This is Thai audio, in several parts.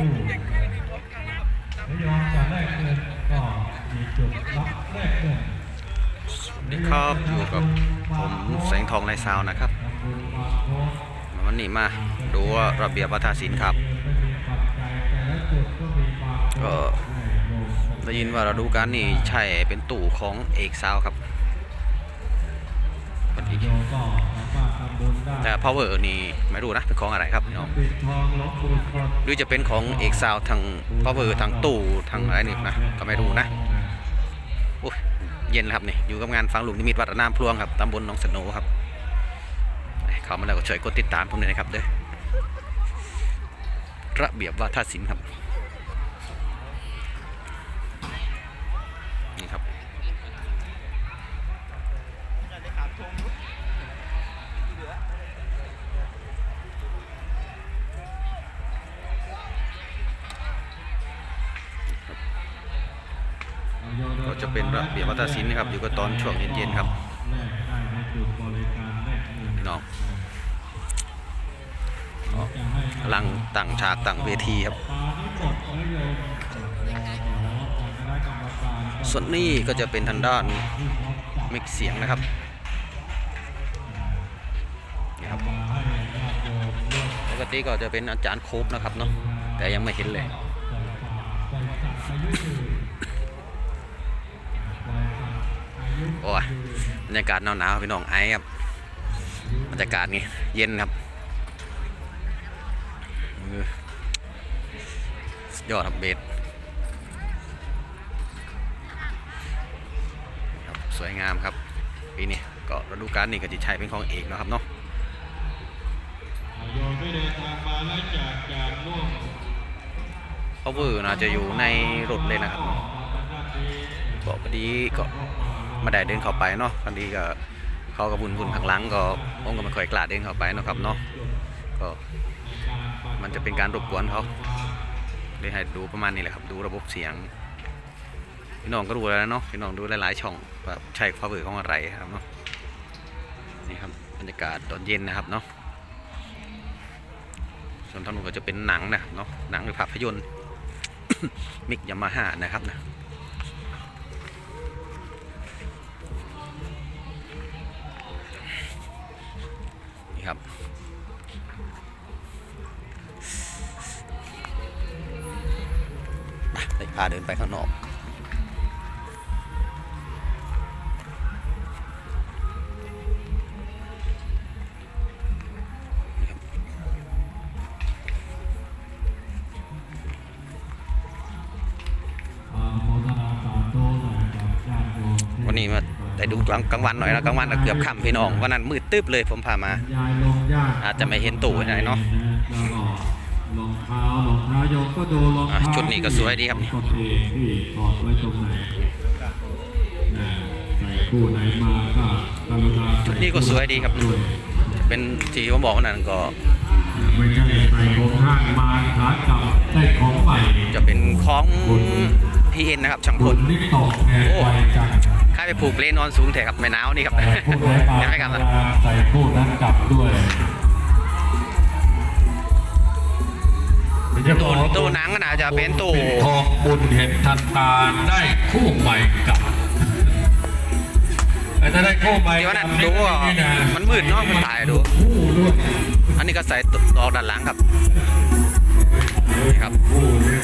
นิยมจะแลกเงินก็มีจุดรับแลกเงินดีครับอยู่กับผมแสงทองลายซาวนะครับ วันนี้มาดูว่าระเบียบวัฒนศิลป์ครับก็ได้ยินว่าเราดูการนี่ใช่เป็นตู้ของเอกซาวครับ พอดีโยมก็สามารถทำบุญได้แต่ power นี่ไม่รู้นะเป็นของอะไรครับพี่น้องปิดทองหลวงปู่ทนหรือจะเป็นของเอกซาวทาง power ทางตู้ทางอะไรนี่นะก็ไม่รู้นะอุ๊ยเย็นแล้วครับนี่อยู่กับงานฟังหลุมนิมิตวัดระนามพลวงครับตำบลหนองสโนครับเข้ามาแล้วก็ช่วยกดติดตามผมด้วยนะครับเด้อระเบียบวัฒนศิลป์ครับนี่ครับ ก็จะเป็นระเบียบวัฒนศิลป์นะครับ อยู่กับตอนช่วงเย็นๆครับพี่น้องจะให้กำลังตั้งฉากตั้งเวทีครับ ส่วนนี้ก็จะเป็นทางด้านมิกเสียงนะครับ กติก็จะเป็นอาจารย์โคบนะครับเนาะแต่ยังไม่เห็นเลยใส่ฝาใส่สัตว์อายุยืนใส่สัตว์อายุโอ้ยบรรยากาศหนาวๆพี่น้องไอครับบรรยากาศนี่เย็นครับเออสุดยอดครับเบสครับสวยงามครับปีนี้ก็ฤดูกาลนี้ก็จะใช้เป็นของเอกนะครับเนาะ เดินทางมาแล้วจากจากร่วมเพราะว่าน่าจะอยู่ในรถเลยนะครับเนาะก็พอดีก็มาได้เดินเข้าไปเนาะพอดีก็เขากับบุญบุญข้างหลังก็ผมก็ไม่ค่อยกล้าเดินเข้าไปนะครับเนาะก็มันจะเป็นการรบกวนเขาเลยให้ดูประมาณนี้แหละครับ ดูระบบเสียงพี่น้องก็รู้แล้วเนาะพี่น้องดูหลายๆช่องว่าใช่ความเบื่อของอะไรครับเนาะนี่ครับบรรยากาศตอนเย็นนะครับเนาะ ส่วนทางนู้นก็จะเป็นหนังนะเนาะหนังหรือภาพยนตร์มิกยามาฮ่านะครับนะนี่ครับไปพาเดินไปข้างนอก นนี้มาได้ดูกลางกลางวันหน่อยนะกลางวันน่ะเกือบค่ำพี่น้องวันนั้นมืดตึ๊บเลยผมพามายายลงญาติอาจจะไม่เห็นตู่ไหนเนาะแล้วก็รองเท้ารองเท้าโยมก็ดูรองอะเท้าชุดนี้ก็สวยดีครับของตนเองที่ถอดไว้ตรงไหนนะใส่คู่ไหนมาก็กรุณาใส่ชุดนี้ก็สวยดีครับด้วยเป็นที่ผมบอกวันนั้นก็ไม่ใช่ใส่ของห้างมาขากลับได้ของใหม่จะเป็นของพี่เอ็นนะครับช่างพบุลญนี่ ตกแห่ไวจังค่ายไปผูกเลนนอนสูงแถกับแม่หนาวนี่ครับแต่ผู้ใดมาเห็นไหมครับใส่คู่นั้นกลับด้วยตู้ตู้หนังก็น่าจะเป็นตู้ทองบุญเห็นทันตาได้คู่ใหม่กลับแต่ถ้าได้คู่ใหม่เดี๋ยวนั้นกลับดูว่านี่ะมันมืดเนาะมันถ่ายดูคู่ด้วยอันนี้ก็ใส่ตอกด้านหลังครับนี่ครับคู่ด้วย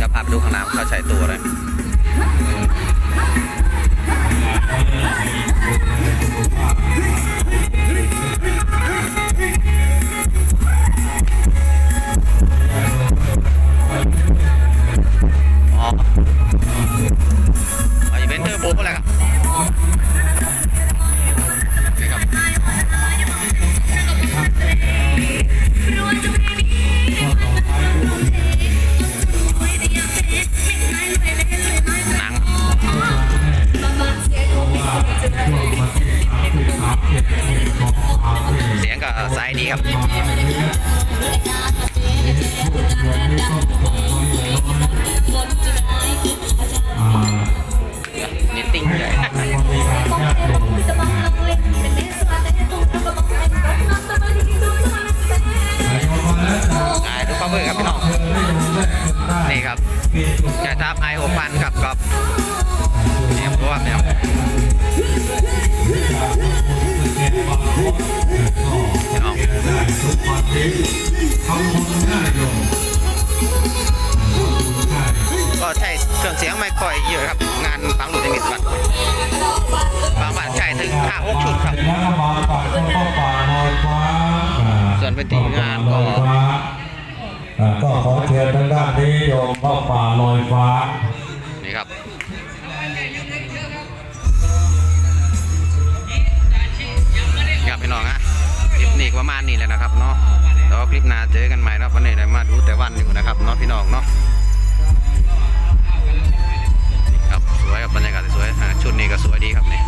จะพาไปดูข้างหน้าเขาใช้ตัวเลย เสียงก็สายดีครับเน้นติ้งเลยดูความเบื่อครับพี่น้อง นี่ครับกระทับไอหกพันครับ บานฟังหลุดในมิตรบัตรบางบัตรใช้ถึงห้าหกชุดครับแล้วก็มาปากก็ป่าลอยฟ้าส่วนเป็นทีมงานก็ลอยฟ้าก็ขอเชิญทางด้านนี้โยมเข้าป่าลอยฟ้า นี่ครับครับพี่น้องฮะคลิปนี้ก็ประมาณนี้แหละนะครับเนาะแล้วคลิปหน้าเจอกันใหม่นะวันนี้ได้มาดูแต่วันอยู่นะครับเนาะพี่น้องเนาะ วยครับบรรยากาศสวยชุดนี้ก็สวยดีครับนี่